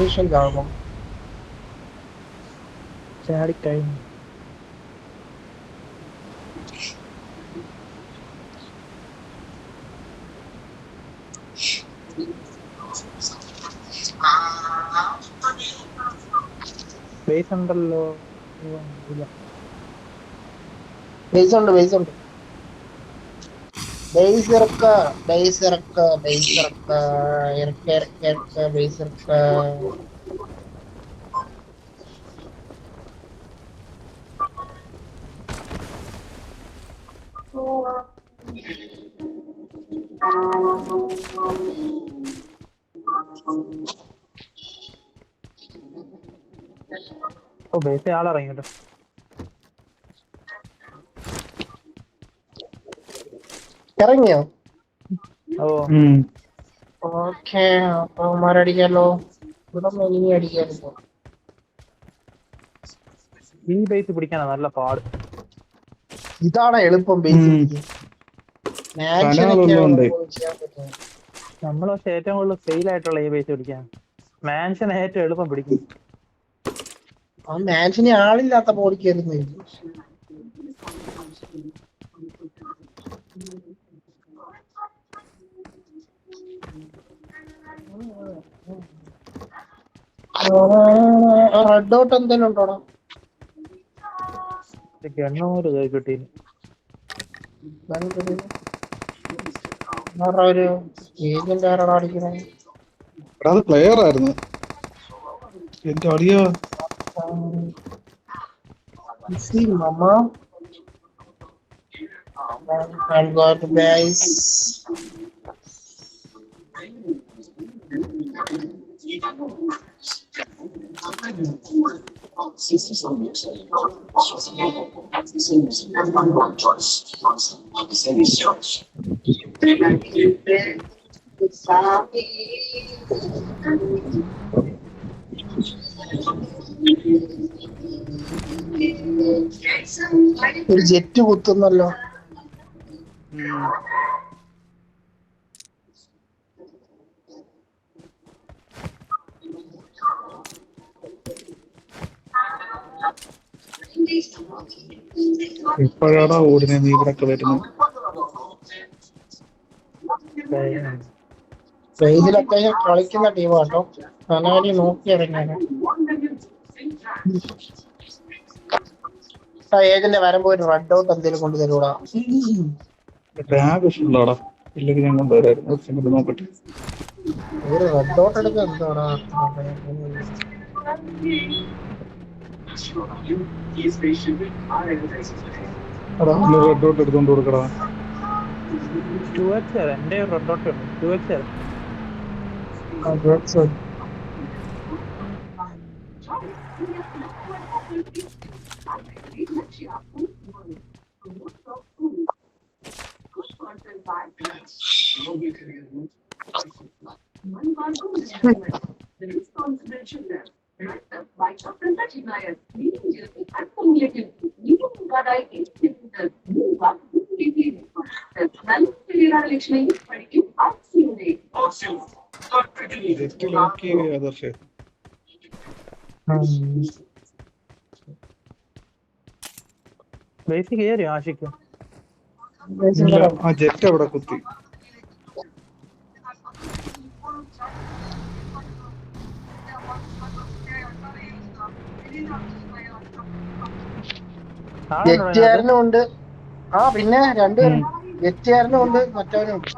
മനുഷ്യൻ കാണുമോ ചാടിക്കഴിഞ്ഞു ബേസ് ഉണ്ടല്ലോ ഓ, ഇല്ല. ബേസ് ഉണ്ട് ബേസ് ഇറക്ക ബേസ് ഇറക്ക ബേസ് ഇറക്ക ഇറക്ക ഇറക്ക ഇറക്ക ബേസ് ഇറക്ക ഓ ബേസ് ആളിറങ്ങി ഇറങ്ങിയോ? ഓ. ഓക്കെ അപ്പൊ അവന്മാരടിക്കാലോ ഇവിടെ ഇനി അടിക്കാലോ ഈ ബേസ് പിടിക്കാനാ നല്ല പാട്. ഇതാണ് എളുപ്പം ബേസ് നമ്മൾ പക്ഷെ ഏറ്റവും കൂടുതൽ ഫെയിൽ ആയിട്ടുള്ള ഈ ബേസ് പിടിക്കാൻ. മാൻഷൻ ഏറ്റവും എളുപ്പം പിടിക്കും. ആ മാൻഷന് ആളില്ലാത്ത ബോഡി റെഡ് ഡോട്ട് എന്തെങ്കിലും ഉണ്ടോടാ എണ്ണൂറ് കൈ കിട്ടി ഒരു ഏജന്റ് ആരാടാ അടിക്കണേ? എടാ അത് പ്ലെയർ ആയിരുന്നു. എന്റെ അടിയാ? mama. And got guys. ഒരു ജെറ്റ് കുത്തുന്നല്ലോ. ഇപ്പോഴാടാ ഓടുന്നേ നീ ഇവിടെ വരുന്നത്? ഫെയിലൊക്കെ കളിക്കുന്ന ടീമാട്ടോ കനാലി നോക്കി ഇറങ്ങിയാണ്. ഏജന്റ് വരുമ്പോ ഒരു റെഡ് ഔട്ട് എന്തെങ്കിലും കൊണ്ട് തരൂടാ. ബാഗ് ഫുള്ളാടാ ഇല്ലെങ്കിൽ ഞാൻ കൊണ്ടുവരായിരുന്നു. നോക്കട്ടെ. ഒരു റെഡ് ഔട്ട് എടുക്കാൻ എന്താടാ? എടാ, റെഡ് ഔട്ട് എടുത്തോണ്ട് കൊടുക്കടാ. ടു എക്സ് എന്റെ red dot right of Sanjay meaning accumulative, meaning what I instinctive, what completely different. Then, we are listening, but you are seeing it. Oh, seeing it. इसके लिए की other से basic है यार आशिक है हाँ जेट का बड़ा कुत्ती ഉണ്ട് ആ പിന്നെ രണ്ടുപേരും ഉണ്ട് മറ്റവനും ഉണ്ട്.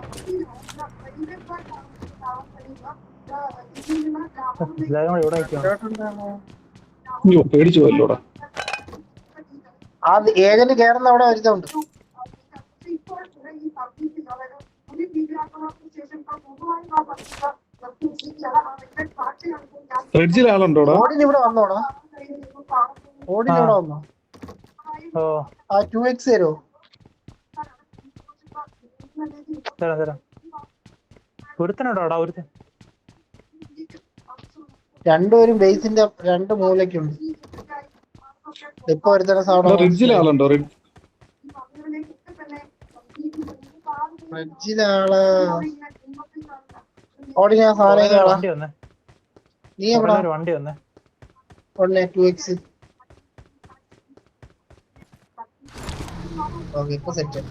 പേടിച്ചു പോയല്ലോടാ. ആ ഏജന്റ് കേറുന്ന അവിടെ ഒരുത്തുണ്ട് ഫ്രിഡ്ജിൽ ആളുണ്ടോടാ? ഓടിന് ഇവിടെ വന്നോടാ. ഓടിന് ഇവിടെ വന്നോ. ആ ടു എക്സ് തരുമോ തരാം തരാം. ഒരുത്തനുണ്ടോടാ ഒരുത്തൻ? രണ്ടുപേരും ബേസിന്റെ രണ്ട് മൂലക്കുണ്ട് ഇപ്പൊ ഫ്രിഡ്ജിൽ സൗണ്ട് ആളുണ്ടോ? റിഡ്- ഫ്രിഡ്ജിലാൾ ഓടി ഞാൻ സാധനം നീ എവിടെ? വണ്ടി വന്നേ. ഒന്നേ ടു എക്സ് ഓക്കെ ഇപ്പൊ സെറ്റ്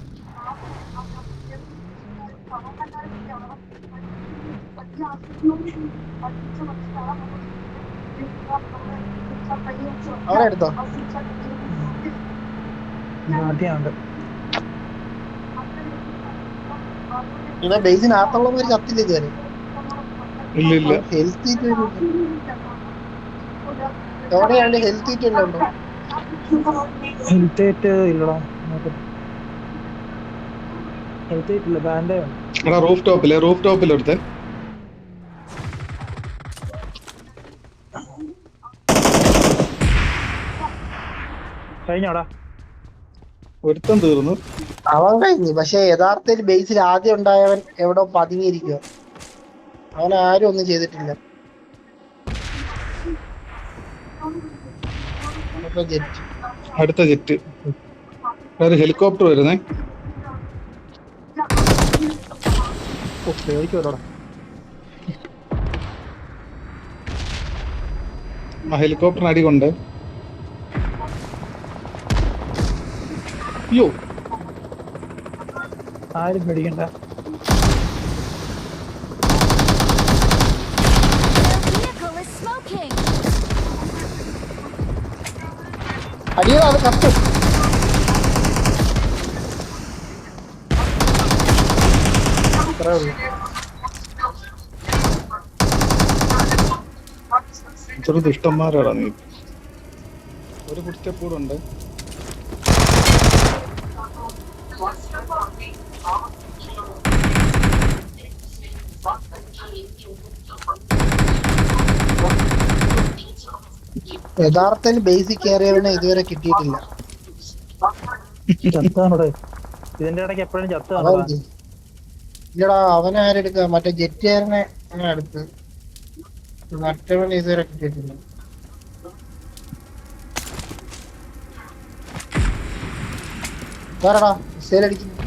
അവിടെ എടുത്തോ? ഇവിടെ ഒരു ചത്തില്ല ഇതുവരെ? ഇല്ല ഇല്ല. ഹെൽത്ത് എവിടെയാണ് ഹെൽത്ത് ഉണ്ടോ. ഹെൽത്ത് ഇല്ലടാ. റൂഫ് ടോപ്പിലെ റൂഫ് ടോപ്പിൽ എടുത്തേ. കഴിഞ്ഞോടാ. ഒരുത്തം തീർന്നു. അവൻ കഴിഞ്ഞു. പക്ഷെ യഥാർത്ഥത്തിൽ ബേസിൽ ആദ്യം ഉണ്ടായവൻ എവിടെ പതുങ്ങിയിരിക്കുക അവൻ ആരും ഒന്നും ചെയ്തിട്ടില്ല. അപ്പൊ ജെറ്റ് അടുത്ത ജെറ്റ് ഒരു ഹെലികോപ്റ്റർ വരുന്നേ. ആ ഹെലികോപ്റ്റർ അടി കൊണ്ട്. അയ്യോ. ആരും പേടിക്കണ്ട. അടിയതാണ് കത്ത്. അത്രേ ഉള്ളൂ ചെറു ദുഷ്ടന്മാരാടാ നീ ഒരു ഉണ്ട് യഥാർത്ഥത്തിൽ ബേസിക് കയറിയവനെ ഇതുവരെ കിട്ടിയിട്ടില്ല. ചത്താണോടെ? ഇതിന്റെ ഇടയ്ക്ക് എപ്പോഴും ചത്തു അവൻ ഇല്ലടാ അവനെ ആരെടുക്ക മറ്റേ ജെറ്റുകാരനെ അടുത്ത് മറ്റവൻ ഇതുവരെ കിട്ടിയിട്ടില്ല വേറെടാ സെയിലടിക്കുന്നു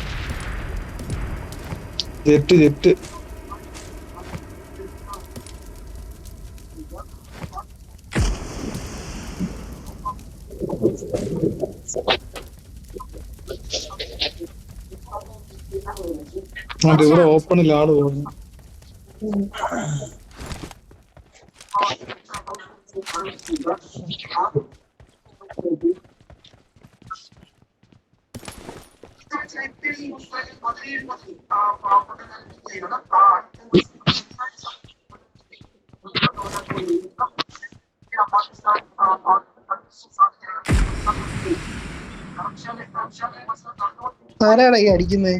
ജെറ്റ് ജെറ്റ്. ഇവിടെ ഓപ്പണിൽ ആൾ പോകുന്നു ആരാടാ ഈ അടിക്കുന്നേ?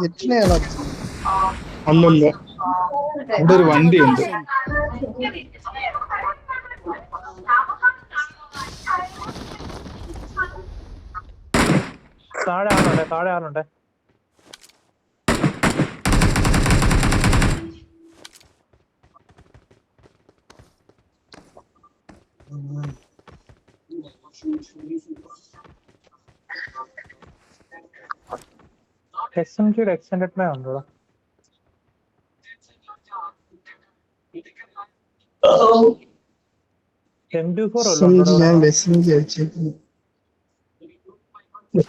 ജെറ്റിനെയാണോ അടിച്ചത്? അല്ലല്ല ഇവിടെ ഒരു വണ്ടിയുണ്ട് താഴെ ആളുണ്ട് താഴെ ആളുണ്ട് എസ് എം ജിയുടെ എക്സ്റ്റൻഡ് പ്ലേ ഉണ്ടോടാ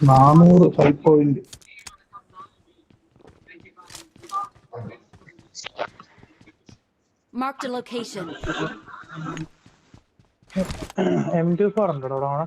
നാനൂറ് five point Marked a location. M two four ഉണ്ടോ അവിടെ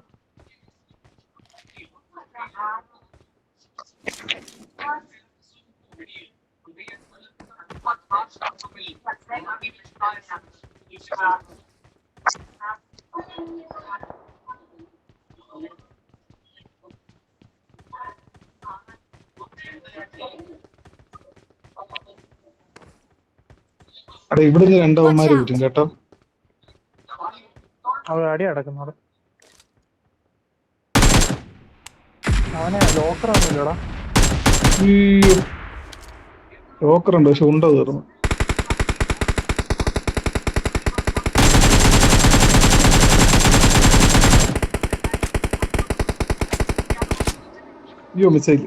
ഇവിടെ നിന്ന് രണ്ടവന്മാര് വരും കേട്ടോ. അവിടെ അടി അടക്കുന്നു അവിടെ അവനെ ലോക്കർ ഒന്നുമില്ലടാ. ലോക്കർ ഉണ്ട് പക്ഷെ ഉണ്ടോ തീർന്നു. അയ്യോ missile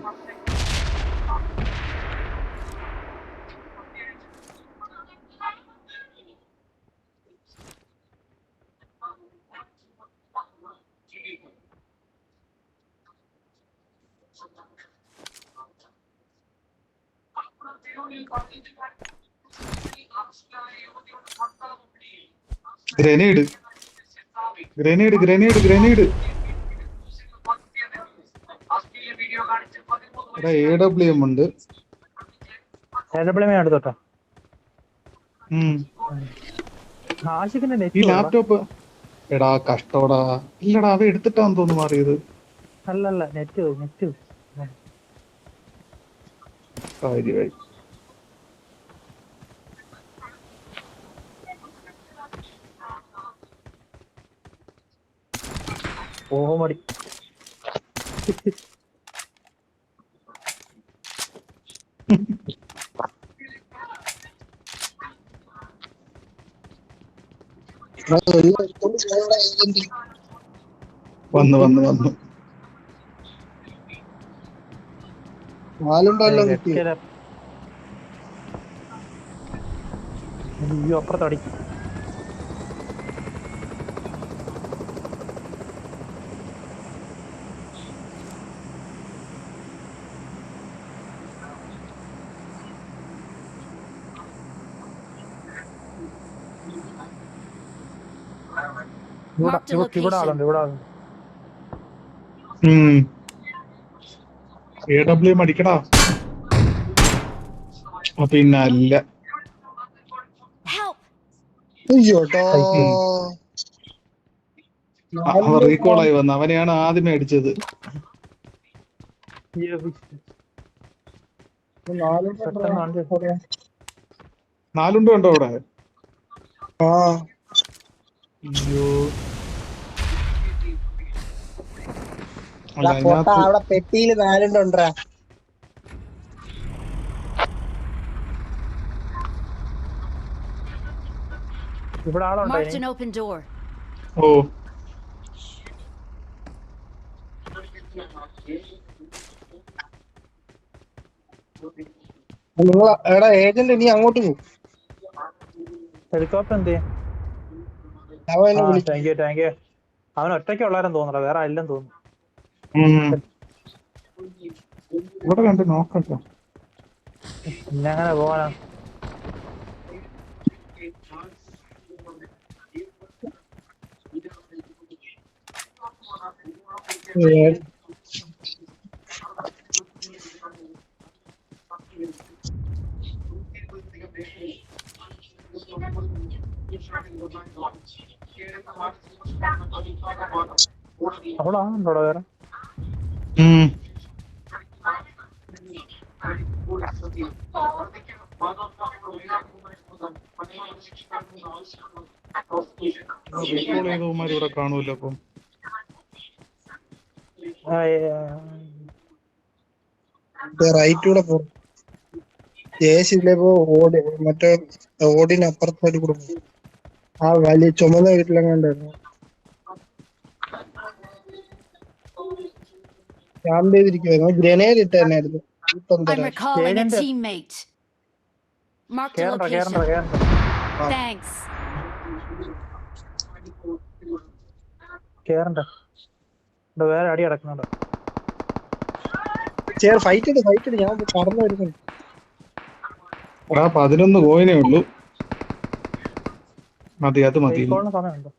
grenade grenade grenade grenade എടാ എ ഡബ്ല്യു എം ഉണ്ട്. ഏഴപ്പിളമേ എടുത്തോട്ടോ ഉം. ആശിക്കിന്റെ ഈ ലാപ്ടോപ്പ് എടാ കഷ്ടോടാ. ഇല്ലടാ അവ എടുത്തിട്ടാന്ന് തോന്നുന്നു മാറിയത്. അല്ലല്ല നെറ്റ് നെറ്റ്. കാര്യമായി ഓമടി വന്നു വന്നു വന്നു. നാലുണ്ടല്ലോ കിട്ടി അയ്യോ ഇവിടെ. ആളുണ്ട് ഇവിടെ ആളുണ്ട്. എ ഡബ്ല്യു പിന്നെ അല്ല. റീകോൾ ആയി വന്നു. അവനെയാണ് ആദ്യമേ അടിച്ചത് നാലുണ്ടോ ഉണ്ടോ അവിടെ? ആ. അയ്യോ അല്ല എടാ, പൊട്ടാ അതിനകത്ത് അവിടെ പെട്ടിയിൽ നാലുണ്ടുണ്ടാ ഇവിടെ ആളുണ്ടോ. ഓ നിങ്ങൾ എടാ ഏജന്റ് ഇനി അങ്ങോട്ട് പോകും ഹെലികോപ്റ്റർ എന്ത്? അവൻ ആ വിളിക്കും താങ്ക് യു താങ്ക് യു അവൻ ഒറ്റയ്ക്ക് ഉള്ളവരും തോന്നണ വേറെ അല്ലെന്ന് തോന്നുന്നു. ഇവിടെ കണ്ട് നോക്കട്ടോ ഏ- അവിടെ ആളുണ്ടോ വേറെ. റീകോൾ ചെയ്തവന്മാർ ഇവിടെ കാണൂല അപ്പം റൈറ്റൂടെ പോകും ജേസിലെ പോ. ഓടി മറ്റേ ഓടിന് അപ്പുറത്തോട്ട് കൂടെ പോകും ആ വലിയ ചുമന്ന വീട്ടിലെങ്ങാണ്ടായിരുന്നു? ക്യാമ്പ് ചെയ്തിരിക്കുവായിരുന്നു. ഗ്രനേഡ് ഇട്ട് തന്നെയായിരുന്നു. ഇപ്പം I'm തരാം recalling a teammate. Marked a കേറണ്ട കേറണ്ട location. കേറണ്ട Thanks. കേറണ്ട. വേറെ അടി കിടക്കുന്നുണ്ട് ചേർ ഫൈറ്റ് ഇട് ഫൈറ്റ് ഇട്. ഞാൻ കടന്നു വരുന്നു. ആ പതിനൊന്ന് കോയിനേ ഉള്ളൂ. മതി. അത് മതി സമയമുണ്ട്? സമയമുണ്ടോ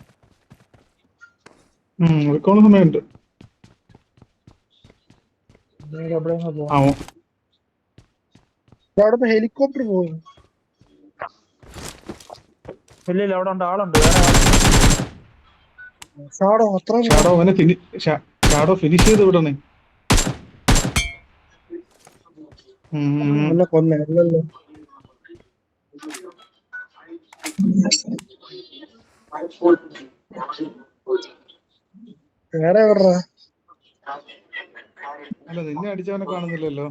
റീകോൾ സമയമുണ്ട്. ഇല്ലെങ്കിൽ എവിടെയെങ്കിലും പോവാം ആ അവിടെ ഹെലികോപ്റ്റർ പോയി. ഇല്ല ഇല്ല അവിടെ ഉണ്ട് ആളുണ്ട്. വേറെ ഷാഡോ അത്ര ഷാഡോ അവനെ ഷാഡോ ഫിനിഷ് ചെയ്ത് വിടണേ. എന്നെ കൊന്നെ അല്ലല്ലോ. വേറെ എവിടാ അല്ല നിന്നെ അടിച്ചവനെ കാണുന്നില്ലല്ലോ.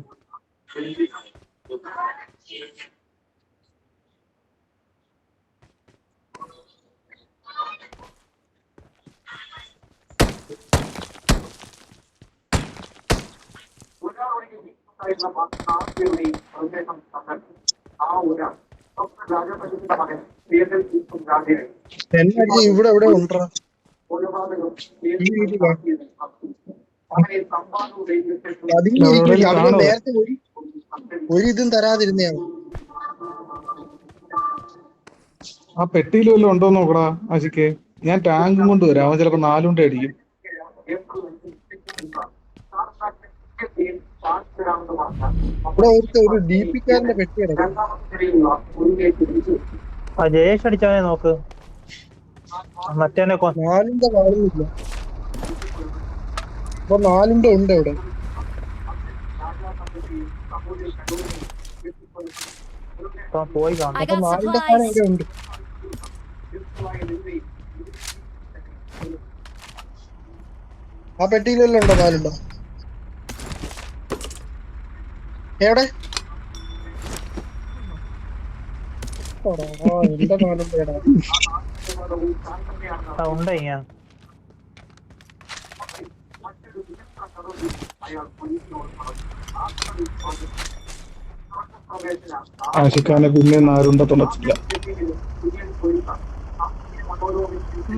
എന്നെ ഇവിടെ എവിടെ ഉണ്ടാ ഈ വീട്ടിലാ ഒരിതും നേരത്തെ ആ പെട്ടിയിൽ വല്ലതും ഉണ്ടോ നോക്കടാ ആശിക്ക്. ഞാൻ ടാങ്കും കൊണ്ട് വരാം അവൻ ചിലപ്പോ നാലുണ്ട് അടിക്കും. പെട്ടി ജയേഷ് അടിച്ചാണെ നോക്ക്. മറ്റേ നാലിന്റെ വാളുന്നില്ല അപ്പൊ നാലിന്റെ ഉണ്ട് ഇവിടെ. ഇപ്പൊ പോയി കാണും. അപ്പൊ നാലിന്റെ സാധനം. ഇവിടെ ഉണ്ട്. ആ പെട്ടിയിലെല്ലാം ഉണ്ടോ നാലുണ്ടോ എവിടെ? എന്റെ നാലുണ്ട് ഉണ്ട് ഇങ്ങനെ ആശിക്കാനെ പിന്നെ നാരുണ്ട തുളച്ചില്ല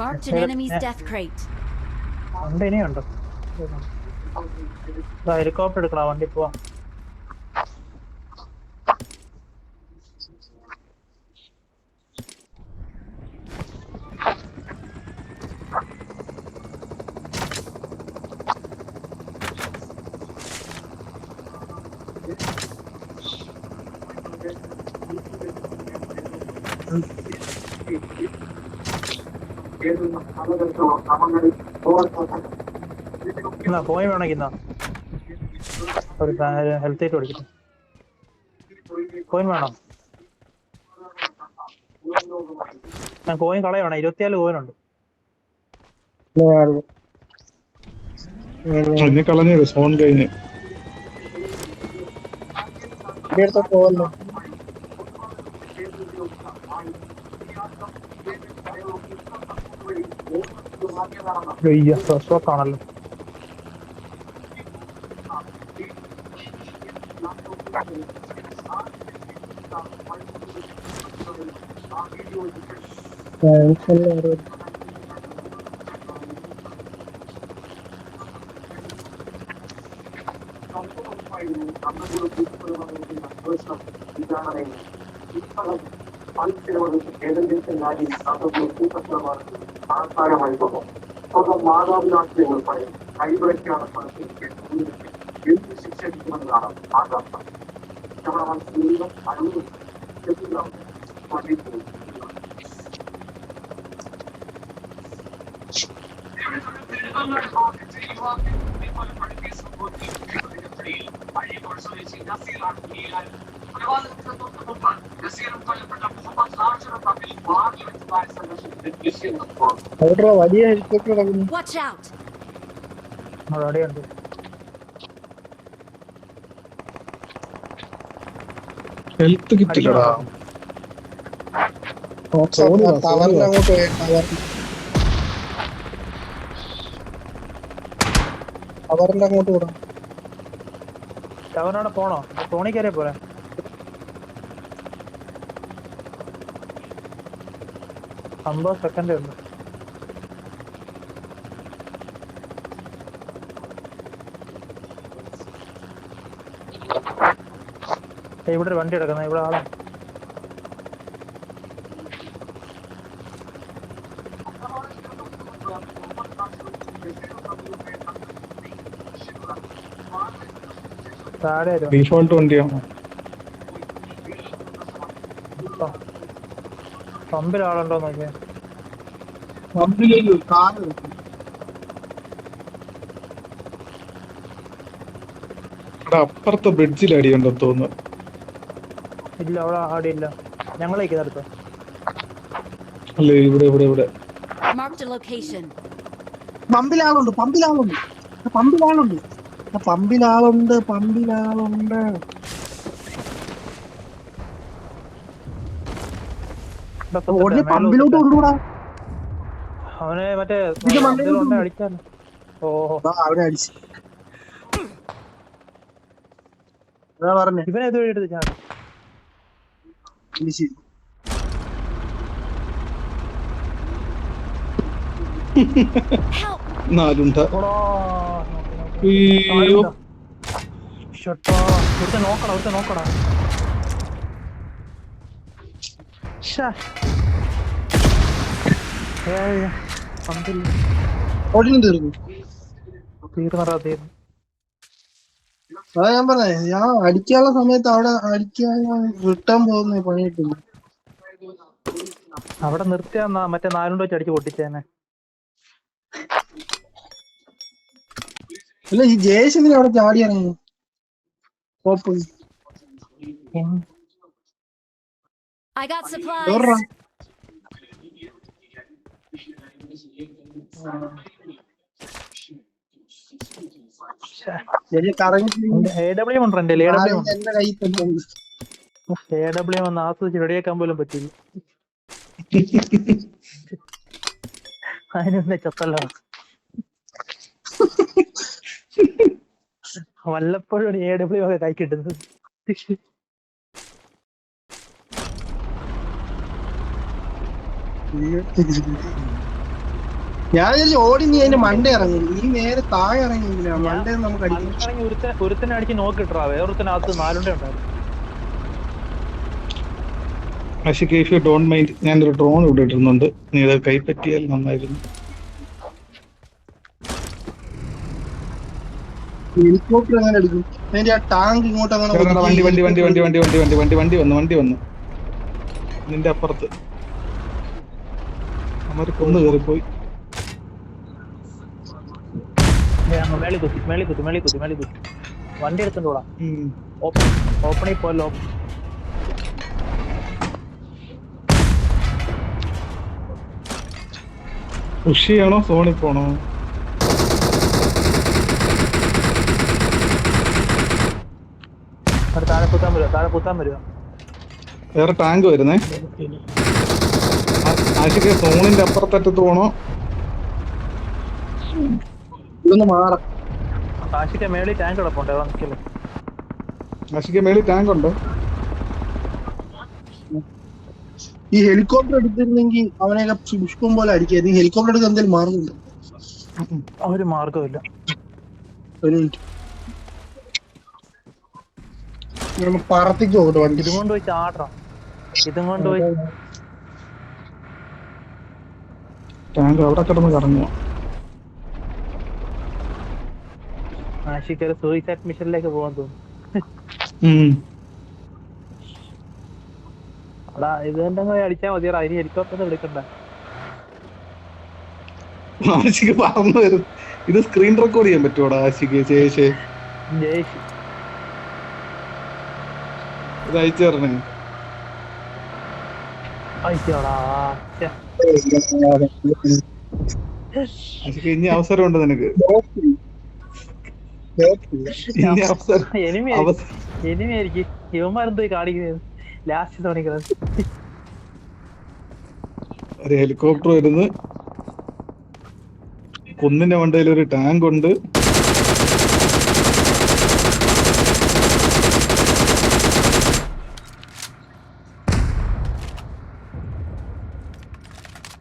Marked an enemy's death crate. ഉണ്ട് ഇനിയുണ്ട്. ഹെലികോപ്റ്റർ എടുക്കണ വണ്ടി പോവാ. പോയി വേണമെങ്കിൽ ഒരു ഹെൽത്ത് ആയിട്ട് കൊടുക്കട്ടെ കോയിൻ വേണം. ഞാൻ കോയിൻ കളയണം ഇരുപത്തിയാൽ കോയിൻ ഉണ്ട് നാല്. ഉം. ഇനി കളഞ്ഞത് ഫോൺ ಆಧಾರವಾಯಿತು ಒಬ್ಬ ಮಾನವನಾಗ್ತಿರ್ತಾರೆ ಕೈಬಳಕೆಯಾದ ಪರಿಸ್ಥಿತಿಗೆ ಎಂಟು ಶಿಕ್ಷಣಕ್ಕೆ ಬಂದ ಆಧಾರ ಕೇವಲ ಅಡುಗೆ ಎಲ್ಲ ಪಡಿತು நசீர் நசீர் முகமது நாசர் தமிழ் അവിടെ വലിയ ഹെലികോപ്റ്റർ കിടക്കുന്നു Watch അവിടെയുണ്ട് ഹെൽത്ത് കിട്ടില്ലടാ. സോറി ടവറിന് അങ്ങോട്ട് പോയി. ടവറിന് ടവറിന്റെ അങ്ങോട്ട് വിടാം. ടവറിനോടെ പോണോ? തോണി കയറിയ പോരെ. അമ്പത് സെക്കൻഡ് ഉണ്ട്. ഇവിടെ ഒരു വണ്ടി കിടക്കുന്ന. ഇവിടെ ആളാ. താഴെ വരും പമ്പിൽ ആളുണ്ടോ നോക്കിയാ അപ്പുറത്തെ ബ്രിഡ്ജിൽ അടിയുണ്ടോ തോന്നുന്നു. ഇല്ല അവിടെ അടിയില്ല ഞങ്ങളേക്ക് നടത്തോ അല്ലേ ഇവിടെ ഇവിടെ ഇവിടെ. Location. പമ്പിലാളുണ്ട് പമ്പിലാളുണ്ട്. പമ്പിലാളുണ്ട്. പമ്പിലാളുണ്ട് പമ്പിലാളുണ്ട്. ഓടി പമ്പിലോട്ട് കൊണ്ടുകൂടാ അവനെ മറ്റേ ഇതിലുണ്ടെ ഓ. അവിടെ അടിച്ചു. പറഞ്ഞേ. ഇവനെ ഇത് വഴി എടുത്ത്. Help! നാലുണ്ട. നോക്കടാ ഒരുത്ത നോക്കടാ. ഓടിനും തീർന്നു തീർന്നടാ തീർന്നു. അതാ ഞാൻ പറഞ്ഞേ ഞാൻ അടിക്കാനുള്ള സമയത്ത് അവിടെ അടിക്കാൻ റിട്ടേൺ പോകുന്ന പണി കിട്ടില്ല. അവിടെ നിർത്തിയാ മറ്റേ നാലുണ്ട് വെച്ച് അടിച്ച് പൊട്ടിച്ചേനെ. അല്ല ഈ ജയശന്ദ്രൻ അവിടെ ചാടി ഇറങ്ങി. ഓപ്പ് I got supplies. ഒന്ന് ആസ്വദിച്ച് റെഡിയാക്കാൻ പോലും പറ്റില്ല അതിനൊന്നെ ചത്തല്ലോ. വല്ലപ്പോഴും എ ഡബ്ല്യു ഒക്കെ കൈ കിട്ടുന്നത്. ഞാൻ വിചാരിച്ചു ഓടി നീ അതിന്റെ മണ്ട ഇറങ്ങി. നീ നേരെ താഴെ ഇറങ്ങിയില്ല മണ്ട നമുക്ക് അടിക്കാം ഒരുത്തനെ അടിച്ച് നോക്കിട്ടാ വേറൊരുത്തനകത്ത് നാലുണ്ട ഉണ്ടായിരുന്നു. Ashiq if you don't mind ഞാനൊരു ഡ്രോൺ ഇവിടെ ഇടുന്നുണ്ട് നീ അത് കൈപ്പറ്റിയാൽ നന്നായിരുന്നു. ഹെലികോപ്റ്റർ എങ്ങനെ എടുക്കും? അതിന്റെ ആ ടാങ്ക് ഇങ്ങോട്ട് അങ്ങനെ വണ്ടി വണ്ടി വണ്ടി വണ്ടി വണ്ടി വണ്ടി വണ്ടി വണ്ടി വണ്ടി വന്നു വണ്ടി വന്നു. നിന്റെ അപ്പുറത്ത്. അവർ കൊന്നു. കയറിപ്പോയി മേളി കുത്തി മേളി കുത്തി മേളി കുത്തി മേളി കുത്തി. വണ്ടി ഓപ്പണിൽ പോലെ പുഷ് ചെയ്യണോ? സോണിൽ പോണോ? താഴെ കുത്താൻ വരുക താഴെ കുത്താൻ വരുക വേറെ ടാങ്ക് വരുന്നേ. ആ- ആഷിക്ക് സോണിന്റെ അപ്പുറത്തറ്റത്ത് പോണോ. ഇതൊന്ന് മാറാം. കാശിക്ക് മേളി ടാങ്ക് കിടപ്പുണ്ട് നിൽക്കില്ല ആഷിക്ക് മേളിൽ ടാങ്ക് ഉണ്ട്. ഈ ഹെലികോപ്റ്റർ എടുത്തിരുന്നെങ്കിൽ അവനെയൊക്കെ പുഷ്പം പോലെ അടിക്കാது ഈ ഹെലികോപ്റ്റർ എടുക്കാൻ എന്തെങ്കിലും മാറുന്നുണ്ട് ഒരു മാർഗമില്ല ഒരു മിനിറ്റ് നമ്മൾ പറത്തിക്ക് നോക്കട്ടെ വണ്ടി. ഇതും കൊണ്ട് പോയി ചാടണം. ഇതും കൊണ്ട് പോയി ടാങ്ക് അവിടെ കിടന്ന് കറങ്ങുക ആഷിക്ക് ഒരു സൂയിസൈഡ് മിഷനിലേക്ക് പോകാൻ തോന്നുന്നു അടാ ഇത് തന്നെ പോയി അടിച്ചാൽ മതിയടാ. ഇനി ഹെലികോപ്റ്റർ എടുക്കണ്ട. ആശിക്ക് പറന്നു വരും ഇത് സ്ക്രീൻ റെക്കോർഡ് ചെയ്യാൻ പറ്റുമോടാ ആശിക്ക് ജയിച്ചു ഇത് അയച്ചു തരണേ. ഇനി അവസരമുണ്ട് നിനക്ക്. ഇവന്മാരെന്തോ കാണിക്കുന്നത്? ലാസ്റ്റ് തോന്നിക്കുന്നത് ഒരു ഹെലികോപ്റ്റർ വരുന്നു. കുന്നിന്റെ മണ്ടയിൽ ഒരു ടാങ്ക് ഉണ്ട്.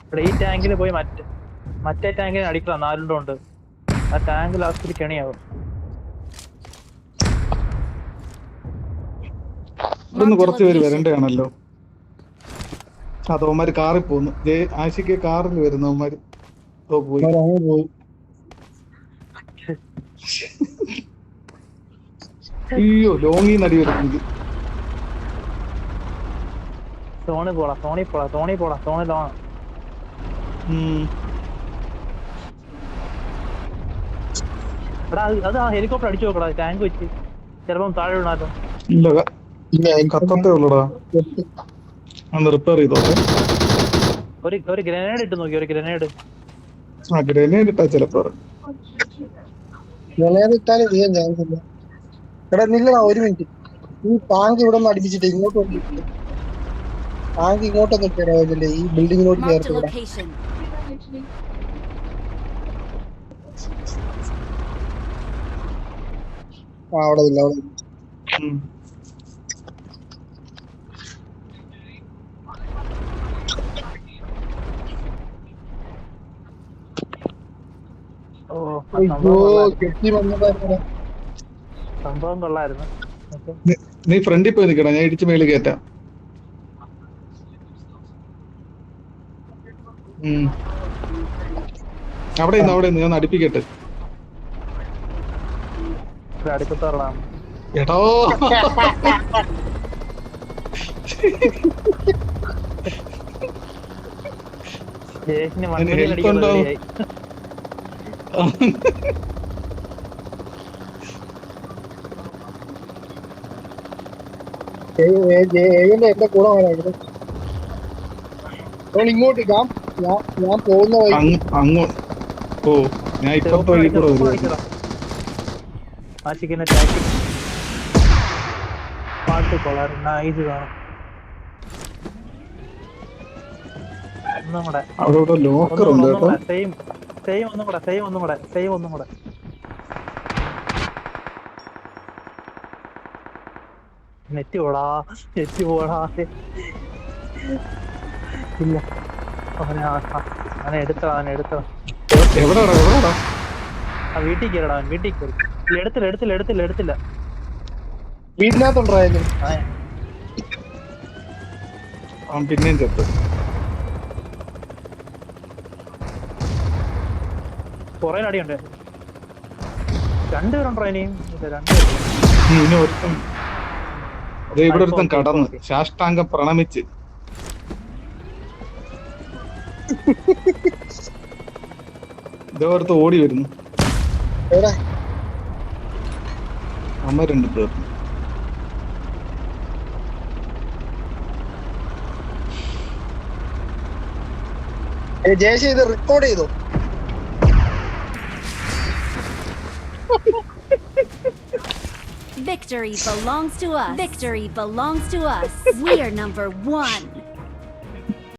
ഇവിടെ ഈ ടാങ്കിൽ പോയി മറ്റേ മറ്റേ ടാങ്കിന് അടിക്കണം. നാലുണ്ടോ ഉണ്ട്. ആ ടാങ്ക് ലാസ്റ്റിൽ കെണിയാവും. ഇവിടുന്ന് കുറച്ച് പേര് വരണ്ടയാണല്ലോ അതവന്മാര് കാറിൽ പോന്നു. ദേ ആഷിക്ക് കാറിൽ വരുന്നവന്മാര് ഓ പോയി. പോയി. അയ്യോ ലോങ്ങി നടി വരുന്നത്. സോണി പോടാ സോണി പോടാ സോണി പോടാ സോണി ലോണ. എടാ അത് ആ ഹെലികോപ്റ്റർ അടിച്ചു നോക്കടാ ടാങ്ക് വെച്ച്. ചിലപ്പം താഴെ വീണാലോ. ഇല്ല ഉള്ളടാ. റിപ്പയർ ചെയ്തോട്ടെ ഒരു ഒരു ഗ്രനേഡ് ഇട്ട് നോക്കി ഒരു ഗ്രനേഡ് ആ ഗ്രനേഡ് ഇട്ടാ ചിലപ്പോ ഗ്രനേഡ് ഇട്ടാലും ചെയ്യാൻ ചാൻസ് ഇല്ല. എടാ നില്ലടാ ഒരു മിനിറ്റ് ഈ ടാങ്ക് ഇവിടെ നിന്ന് അടിപ്പിച്ചിട്ട് ഇങ്ങോട്ട് ടാങ്ക് ഇങ്ങോട്ടൊന്നും ഈ ബിൽഡിങ്ങിനോട് Marked ചേർത്ത്. ആ അവിടെ ഇല്ല അവിടെ സംഭവം കൊള്ളായിരുന്നു. നീ- ഫ്രണ്ടിൽ പോയി നിൽക്കണം ഞാൻ ഇടിച്ച് മേളിൽ കയറ്റാം. അവിടെ നിന്ന് അവിടെ നിന്ന് ഞാൻ അടുപ്പിക്കട്ടെ എടോ. എന്റെ കൂടെ വരായിരുന്നു ഇങ്ങോട്ട് ഞാൻ ഞാൻ പോകുന്ന വഴി അങ്ങോട്ട് അങ്ങോ ഓ ഞാൻ ഇപ്പൊ വഴി കൂടെ വരുവാ ആശിക്കുന്ന ടാക്ടി പാട്ട് കൊള്ളാറ് നൈസ് കാണും. ഒന്നും കൂടെ അവിടെ ഇവിടെ ലോക്കർ ഉണ്ട് കേട്ടോ. സെയിം സെയിം ഒന്നും കൂടെ സെയിം ഒന്നും കൂടെ സെയിം ഒന്നും കൂടെ നെറ്റ് പോടാ നെറ്റ് പോടാ. ഇല്ല. അവനെ എടുത്തോ അവനെ എടുത്തോ. എവിടെടാ എവിടെടാ? ആ വീട്ടിൽ കയറടാ അവൻ വീട്ടിൽ കയറി ഇല്ല, എടുത്തില്ല എടുത്തില്ല എടുത്തില്ല എടുത്തില്ല. വീട്ടിനകത്തുണ്ടായിരുന്നു ആ, അവൻ പിന്നെയും ചെത്ത്. കൊറേ അടിയുണ്ട്. രണ്ടുപേരുണ്ടോ ഇനിയും ഇല്ല രണ്ടുപേരും ഉം, അതെ ഇവിടെ കടന്ന്. ശാഷ്ടാംഗം പ്രണമിച്ച്. ഇതേ ഓടി വരുന്നു അമ്മ രണ്ട് തീർന്നു ഏ, ഇത് റെക്കോർഡ് ചെയ്തു Victory belongs to us. Victory belongs to us. We are number one.